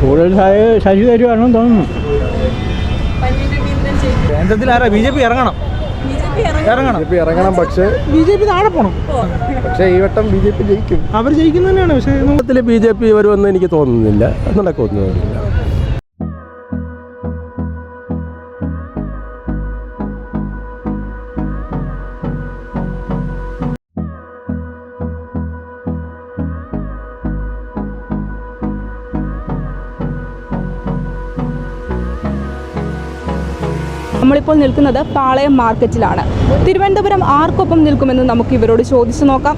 കൂടുതൽ ശശി തരുവാണെന്ന് തോന്നുന്നു. കേന്ദ്രത്തിൽ ആരാ? ബി ജെ പി ഇറങ്ങണം. ഇറങ്ങണം. ഇറങ്ങണം പക്ഷേ ബി ജെ പി താഴെ പോണം. പക്ഷേ ഈ വട്ടം ബി ജെ പി ജയിക്കും. അവർ ജയിക്കുന്നത് തന്നെയാണ് പക്ഷേ ബി ജെ പി വരുമെന്ന് എനിക്ക് തോന്നുന്നില്ല. നടക്കൊന്നുമില്ല നമ്മളിപ്പോൾ നിൽക്കുന്നത് പാളയം മാർക്കറ്റിലാണ്. തിരുവനന്തപുരം ആർക്കൊപ്പം നിൽക്കുമെന്ന് നമുക്ക് ഇവരോട് ചോദിച്ചു നോക്കാം.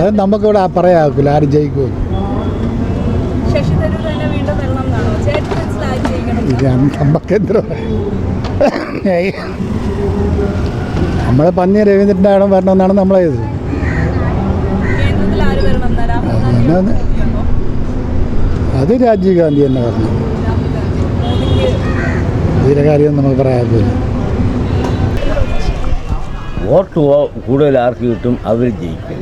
അത് നമുക്കിവിടെ പറയാക്കില്ല ആരും ജയിക്കും നമ്മളെ പന്നി രവീന്ദ്രന്റെ ആടം വരണമെന്നാണ് നമ്മളെ ഇത്. കേന്ദ്രത്തിൽ ആര് വരണം? എന്നാ? രാഹുൽ അത് രാജീവ് ഗാന്ധി തന്നെ പറഞ്ഞു ഇതിന്റെ കാര്യം നമുക്ക് പറയാക്കില്ല വോട്ട് കൂടുതൽ ആർക്ക് കിട്ടും? അവർ ജയിക്കും.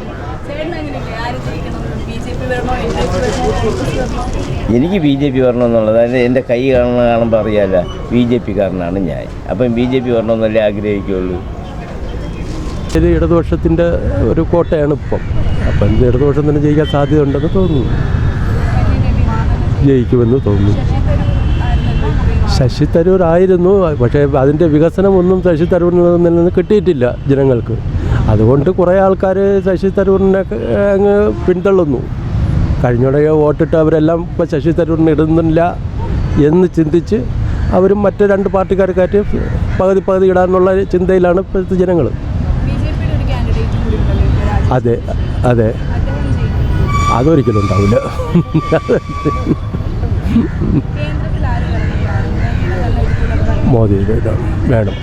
എനിക്ക് ബി ജെ പി വരണമെന്നുള്ളത് അതായത് എന്റെ കൈ കാണുന്ന കാണുമ്പോൾ അറിയാല്ല ബി ജെ പിക്കാരനാണ് ഞാൻ. അപ്പം ബി ജെ പി വരണമെന്നല്ലേ ആഗ്രഹിക്കുകയുള്ളൂ ഇത് ഇടതുപക്ഷത്തിന്റെ ഒരു കോട്ടയാണ് ഇപ്പം. അപ്പം ഇത് ഇടതുപക്ഷം തന്നെ ജയിക്കാൻ സാധ്യത ഉണ്ടെന്ന് തോന്നുന്നു. ജയിക്കുമെന്ന് തോന്നുന്നു. ശശി തരൂർ ആയിരുന്നു പക്ഷേ അതിന്റെ വികസനമൊന്നും ശശി തരൂരിൽ നിന്ന് കിട്ടിയിട്ടില്ല ജനങ്ങൾക്ക്. അതുകൊണ്ട് കുറേ ആൾക്കാർ ശശി തരൂരിനെ അങ്ങ് പിന്തള്ളുന്നു. കഴിഞ്ഞോടെ വോട്ടിട്ട് അവരെല്ലാം ഇപ്പോൾ ശശി തരൂരിന് ഇടുന്നില്ല എന്ന് ചിന്തിച്ച് അവരും മറ്റ് രണ്ട് പാർട്ടിക്കാർക്കായിട്ട് പകുതി പകുതി ഇടാനുള്ള ചിന്തയിലാണ് ഇപ്പോഴത്തെ ജനങ്ങൾ. അതെ അതെ. അതൊരിക്കലും ഉണ്ടാവില്ല കേന്ദ്രത്തിൽ ആര് വരണം നല്ല രീതിയിലുള്ള ഭരണം. മോദി വേണം.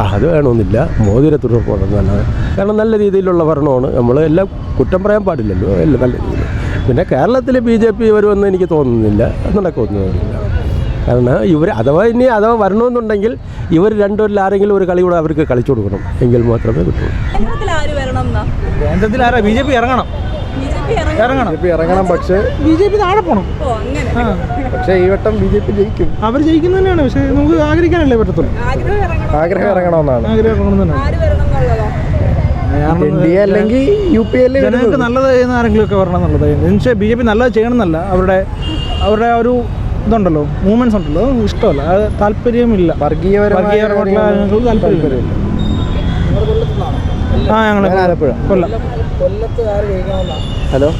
ആ അത് വേണമെന്നില്ല. മോദിയുടെ തുടർപ്പോണം നല്ലത് കാരണം നല്ല രീതിയിലുള്ള ഭരണമാണ്. നമ്മൾ എല്ലാം കുറ്റം പറയാൻ പാടില്ലല്ലോ. എല്ലാം നല്ല രീതിയിൽ. പിന്നെ കേരളത്തിൽ ബി ജെ പി വരുമെന്ന് എനിക്ക് തോന്നുന്നില്ല. നടക്കുന്നില്ല കാരണം ഇവർ അഥവാ ഇനി അഥവാ വരണമെന്നുണ്ടെങ്കിൽ ഇവർ രണ്ടുപേരിൽ ആരെങ്കിലും ഒരു കളി കൂടെ അവർക്ക് കളിച്ചു കൊടുക്കണം. എങ്കിൽ മാത്രമേ കിട്ടുള്ളൂ. കേന്ദ്രത്തിൽ ആര്? ബി ജെ പി ഇറങ്ങണം. ഇറങ്ങണം. ഇറങ്ങണം. പക്ഷേ ബി ജെ പി താഴെ അങ്ങനെ. പക്ഷേ ഈ വട്ടം ബി ജെ പി ജയിക്കും. അവർ ജയിക്കുന്ന തന്നെയാണ് പക്ഷേ നമുക്ക് ആഗ്രഹിക്കാനല്ലേ പറ്റത്തുള്ളൂ. ആഗ്രഹം ഇറങ്ങണം. ആഗ്രഹം ഇറങ്ങണമെന്നാണ്. ആഗ്രഹം ഇറങ്ങണം അല്ലെങ്കിൽ യു പി എൽ ജനങ്ങൾക്ക് നല്ലത് ചെയ്യുന്ന ആരെങ്കിലും ഒക്കെ വരണം എന്നുള്ളത്. എന്നുവെച്ചാൽ ബി ജെ പി നല്ലത് ചെയ്യണമെന്നല്ല. അവരുടെ അവരുടെ ഒരു ഇതുണ്ടല്ലോ മൂവ്മെന്റ്സ് ഉണ്ടല്ലോ ഇഷ്ടമല്ല. അത് താല്പര്യമില്ല. വർഗീയപരമായ വർഗീയപരമായിട്ടുള്ള താല്പര്യമില്ല. ആ ഞങ്ങൾ ആലപ്പുഴ. കൊല്ലം. ഹലോ?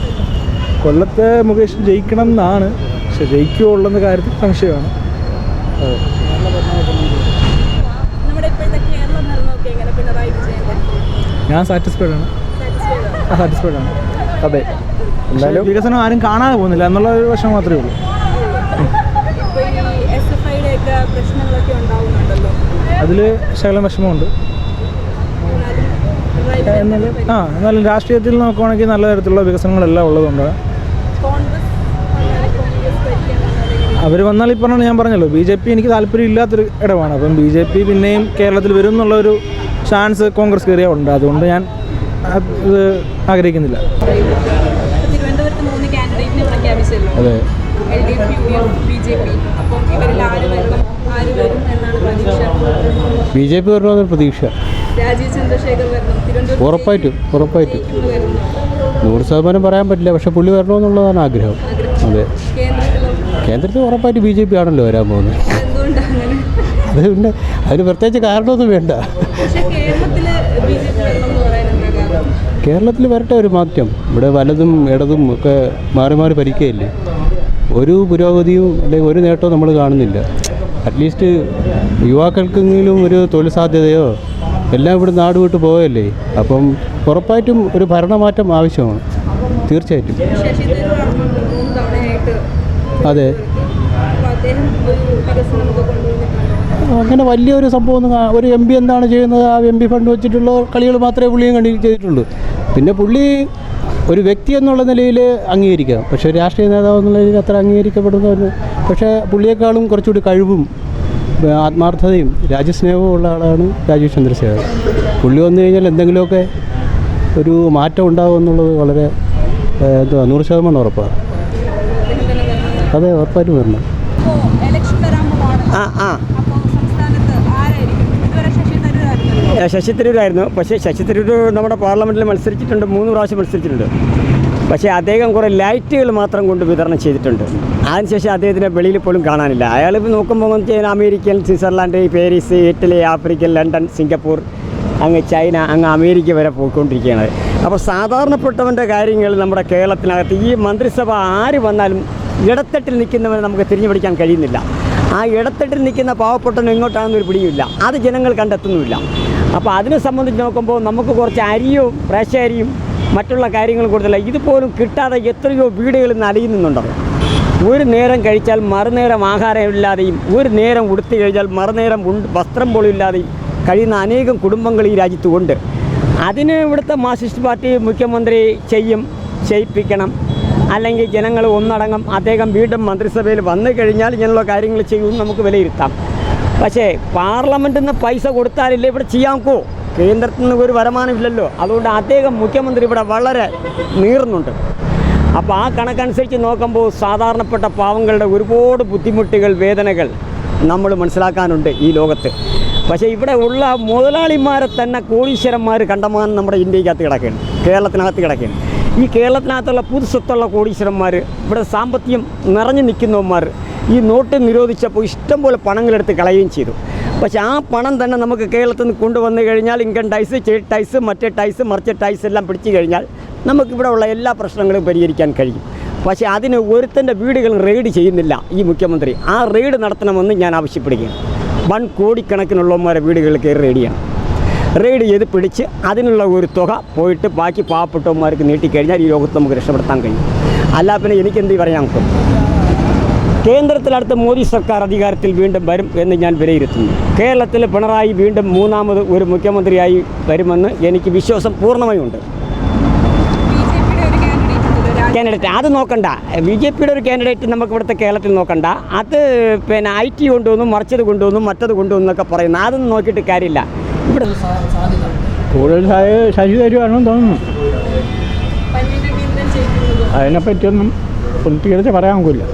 കൊല്ലത്തെ മുകേഷ് ജയിക്കണം എന്നാണ് പക്ഷെ ജയിക്കുമോ ഉള്ളെന്ന കാര്യത്തിൽ സംശയമാണ്. ഞാൻ സാറ്റിസ്ഫൈഡ് ആണ്. സാറ്റിസ്ഫൈഡ് ആണ്? അതെ. എന്തായാലും വികസനം ആരും കാണാതെ പോകുന്നില്ല എന്നുള്ള ഒരു വശം മാത്രമേ ഉള്ളൂ. അതിൽ ശകലം വിഷമമുണ്ട് എന്നാലും പിണറായി വിജയൻ എന്നാലും ആ എന്നാലും രാഷ്ട്രീയത്തിൽ നോക്കുവാണെങ്കിൽ നല്ല തരത്തിലുള്ള വികസനങ്ങളെല്ലാം ഭരിക്കാൻ അവർ വന്നാൽ ഈ പറഞ്ഞാൽ ഞാൻ പറഞ്ഞല്ലോ ബി ജെ പി എനിക്ക് താല്പര്യം ഇല്ലാത്തൊരു ഇടമാണ്. അപ്പം ബി ജെ പി പിന്നെയും കേരളത്തിൽ വരും എന്നുള്ളൊരു ചാൻസ് കോൺഗ്രസ് കയറിയ ഉണ്ട് അതുകൊണ്ട് ഞാൻ ഇത് ആഗ്രഹിക്കുന്നില്ല. അതെ. B J P. വരണമെന്ന് പ്രതീക്ഷ. രാജീവ് ചന്ദ്രശേഖർ വരണം തിരുവനന്തപുരത്ത് ഉറപ്പായിട്ടും ഉറപ്പായിട്ടും. നൂറ് ശതമാനം പറയാൻ പറ്റില്ല പക്ഷെ പുള്ളി വരണമെന്നുള്ളതാണ് ആഗ്രഹം. അതെ. കേന്ദ്രത്തിൽ ഉറപ്പായിട്ട് ബി ജെ പി ആണല്ലോ വരാൻ പോകുന്നത്. അത് പിന്നെ അതിന് പ്രത്യേകിച്ച് കാരണമൊന്നും വേണ്ട. കേരളത്തിൽ വരട്ടെ ഒരു മാറ്റം. ഇവിടെ വലതും ഇടതും ഒക്കെ മാറി മാറി ഭരിക്കുകയല്ലേ? ഒരു പുരോഗതിയും അല്ലെങ്കിൽ ഒരു നേട്ടവും നമ്മൾ കാണുന്നില്ല. അറ്റ്ലീസ്റ്റ് യുവാക്കൾക്കെങ്കിലും ഒരു തൊഴിൽ സാധ്യതയോ എല്ലാം ഇവിടെ നാട് വിട്ട് പോയല്ലേ? അപ്പം ഉറപ്പായിട്ടും ഒരു ഭരണമാറ്റം ആവശ്യമാണ്. തീർച്ചയായിട്ടും. അതെ. അങ്ങനെ വലിയൊരു സംഭവം ഒരു എം പി എന്താണ് ചെയ്യുന്നത്? ആ എം പി ഫണ്ട് വെച്ചിട്ടുള്ള കളികൾ മാത്രമേ പുള്ളിയും കണ്ടി ചെയ്തിട്ടുള്ളൂ. പിന്നെ പുള്ളി ഒരു വ്യക്തി എന്നുള്ള നിലയിൽ അംഗീകരിക്കാം. പക്ഷേ രാഷ്ട്രീയ നേതാവ് എന്നുള്ള നിലയിൽ അത്ര അംഗീകരിക്കപ്പെടുന്നവർ പക്ഷേ പുള്ളിയേക്കാളും കുറച്ചുകൂടി കഴിവും ആത്മാർത്ഥതയും രാജ്യസ്നേഹവും ഉള്ള ആളാണ് രാജീവ് ചന്ദ്രശേഖർ പുള്ളി വന്നു കഴിഞ്ഞാൽ എന്തെങ്കിലുമൊക്കെ ഒരു മാറ്റം ഉണ്ടാകും എന്നുള്ളത് വളരെ എന്തുവാ നൂറ് ശതമാനം ഉറപ്പാണ്. അതെ ഉറപ്പായിട്ടും വരണം. ആ ആ അപ്പോൾ സംസ്ഥാനത്ത് ആരായിരിക്കും ഇതുവരെ ശശി ശശി തരൂരായിരുന്നു. പക്ഷേ ശശി തരൂർ നമ്മുടെ പാർലമെന്റിൽ മത്സരിച്ചിട്ടുണ്ട് മൂന്ന് പ്രാവശ്യം മത്സരിച്ചിട്ടുണ്ട്. പക്ഷേ അദ്ദേഹം കുറേ ലൈറ്റുകൾ മാത്രം കൊണ്ട് വിതരണം ചെയ്തിട്ടുണ്ട്. അതിനുശേഷം അദ്ദേഹത്തിനെ വെളിയിൽ പോലും കാണാനില്ല. അയാൾ നോക്കുമ്പോൾ വെച്ചാൽ American Switzerland Paris Italy Africa London Singapore അങ്ങ് ചൈന അങ്ങ് അമേരിക്ക വരെ പോയിക്കൊണ്ടിരിക്കുകയാണ്. അപ്പോൾ സാധാരണപ്പെട്ടവന്റെ കാര്യങ്ങൾ നമ്മുടെ കേരളത്തിനകത്ത് ഈ മന്ത്രിസഭ ആര് വന്നാലും ഇടത്തട്ടിൽ നിൽക്കുന്നവരെ നമുക്ക് തിരിഞ്ഞു പിടിക്കാൻ കഴിയുന്നില്ല. ആ ഇടത്തട്ടിൽ നിൽക്കുന്ന പാവപ്പെട്ടവൻ എങ്ങോട്ടാണെന്നൊരു പിടിയുമില്ല. അത് ജനങ്ങൾ കണ്ടെത്തുന്നുമില്ല. അപ്പോൾ അതിനെ സംബന്ധിച്ച് നോക്കുമ്പോൾ നമുക്ക് കുറച്ച് അരിയും ഫ്രഷ് അരിയും മറ്റുള്ള കാര്യങ്ങൾ കൊടുത്തില്ല. ഇതുപോലും കിട്ടാതെ എത്രയോ വീടുകളിൽ നിന്ന് അലിയുന്നുണ്ടത് ഒരു നേരം കഴിച്ചാൽ മറുനേരം ആഹാരമില്ലാതെയും ഒരു നേരം ഉടുത്തു കഴിഞ്ഞാൽ മറുനേരം വസ്ത്രം പോലും ഇല്ലാതെയും കഴിയുന്ന അനേകം കുടുംബങ്ങൾ ഈ രാജ്യത്തുണ്ട്. അതിന് ഇവിടുത്തെ മാർക്സിസ്റ്റ് പാർട്ടി മുഖ്യമന്ത്രി ചെയ്യും ചെയ്യിപ്പിക്കണം. അല്ലെങ്കിൽ ജനങ്ങൾ ഒന്നടങ്കം അദ്ദേഹം വീണ്ടും മന്ത്രിസഭയിൽ വന്നു കഴിഞ്ഞാൽ ഇങ്ങനെയുള്ള കാര്യങ്ങൾ ചെയ്യുമെന്ന് നമുക്ക് വിലയിരുത്താം. പക്ഷേ പാർലമെന്റിൽ നിന്ന് പൈസ കൊടുത്താലില്ലേ ഇവിടെ ചെയ്യാnkോ കേന്ദ്രത്തിൽ നിന്ന് ഒരു വരുമാനമില്ലല്ലോ. അതുകൊണ്ട് അദ്ദേഹം മുഖ്യമന്ത്രി ഇവിടെ വളരെ നീറുന്നുണ്ട്. അപ്പോൾ ആ കണക്കനുസരിച്ച് നോക്കുമ്പോൾ സാധാരണപ്പെട്ട പാവങ്ങളുടെ ഒരുപാട് ബുദ്ധിമുട്ടുകൾ വേദനകൾ നമ്മൾ മനസ്സിലാക്കാനുണ്ട് ഈ ലോകത്ത്. പക്ഷേ ഇവിടെ ഉള്ള മുതലാളിമാരെ തന്നെ കോടീശ്വരന്മാർ കണ്ടമാനം നമ്മുടെ ഇന്ത്യക്കകത്ത് കിടക്കുകയാണ്. കേരളത്തിനകത്ത് കിടക്കുകയാണ്. ഈ കേരളത്തിനകത്തുള്ള പുതുസ്വത്തുള്ള കോടീശ്വരന്മാർ ഇവിടെ സാമ്പത്തികം നിറഞ്ഞു നിൽക്കുന്നവന്മാർ ഈ നോട്ട് നിരോധിച്ചപ്പോൾ ഇഷ്ടം ഇഷ്ടംപോലെ പണങ്ങളെടുത്ത് കളയുകയും ചെയ്തു. പക്ഷേ ആ പണം തന്നെ നമുക്ക് കേരളത്തിൽ നിന്ന് കൊണ്ടുവന്നു കഴിഞ്ഞാൽ ഇൻകം ടൈസ് സ്റ്റേറ്റ് ടൈസ് മറ്റേ ടൈസ് മറിച്ച ടൈസ് എല്ലാം പിടിച്ചു കഴിഞ്ഞാൽ നമുക്കിവിടെ ഉള്ള എല്ലാ പ്രശ്നങ്ങളും പരിഹരിക്കാൻ കഴിയും. പക്ഷേ അതിന് ഒരുത്തന്റെ വീടുകൾ റെയ്ഡ് ചെയ്യുന്നില്ല ഈ മുഖ്യമന്ത്രി. ആ റെയ്ഡ് നടത്തണമെന്ന് ഞാൻ ആവശ്യപ്പെടുകയാണ്. വൺ കോടിക്കണക്കിനുള്ളവന്മാരെ വീടുകളിൽ കയറി റെയ്ഡ് ചെയ്യണം. റെയ്ഡ് ചെയ്ത് പിടിച്ച് അതിനുള്ള ഒരു തുക പോയിട്ട് ബാക്കി പാവപ്പെട്ടവന്മാർക്ക് നീട്ടിക്കഴിഞ്ഞാൽ ഈ ലോകത്ത് നമുക്ക് രക്ഷപ്പെടുത്താൻ കഴിയും. അല്ല പിന്നെ എനിക്കെന്ത് പറയാൻ നോക്കും കേന്ദ്രത്തിലടുത്ത മോദി സർക്കാർ അധികാരത്തിൽ വീണ്ടും വരും എന്ന് ഞാൻ വിലയിരുത്തുന്നു. കേരളത്തിൽ പിണറായി വീണ്ടും മൂന്നാമത് ഒരു മുഖ്യമന്ത്രിയായി വരുമെന്ന് എനിക്ക് വിശ്വാസം പൂർണമായും ഉണ്ട് ബി ഒരു കാൻഡിഡേറ്റ് അത് നോക്കണ്ട. ബി ജെ പിയുടെ ഒരു കാൻഡിഡേറ്റ് നമുക്ക് ഇവിടുത്തെ കേരളത്തിൽ നോക്കണ്ട. അത് പിന്നെ ഐ ടി കൊണ്ടുവന്നു മറിച്ചത് കൊണ്ടുവന്നു മറ്റത് കൊണ്ടുവന്നു എന്നൊക്കെ പറയുന്നു. അതൊന്നും നോക്കിയിട്ട് കാര്യമില്ല. ഇവിടെ കൂടുതൽ ശശി തരുവാണെന്ന് തോന്നുന്നു. അതിനെപ്പറ്റിയൊന്നും ഒന്നും തീർച്ച പറയാൻ ഒക്കില്ല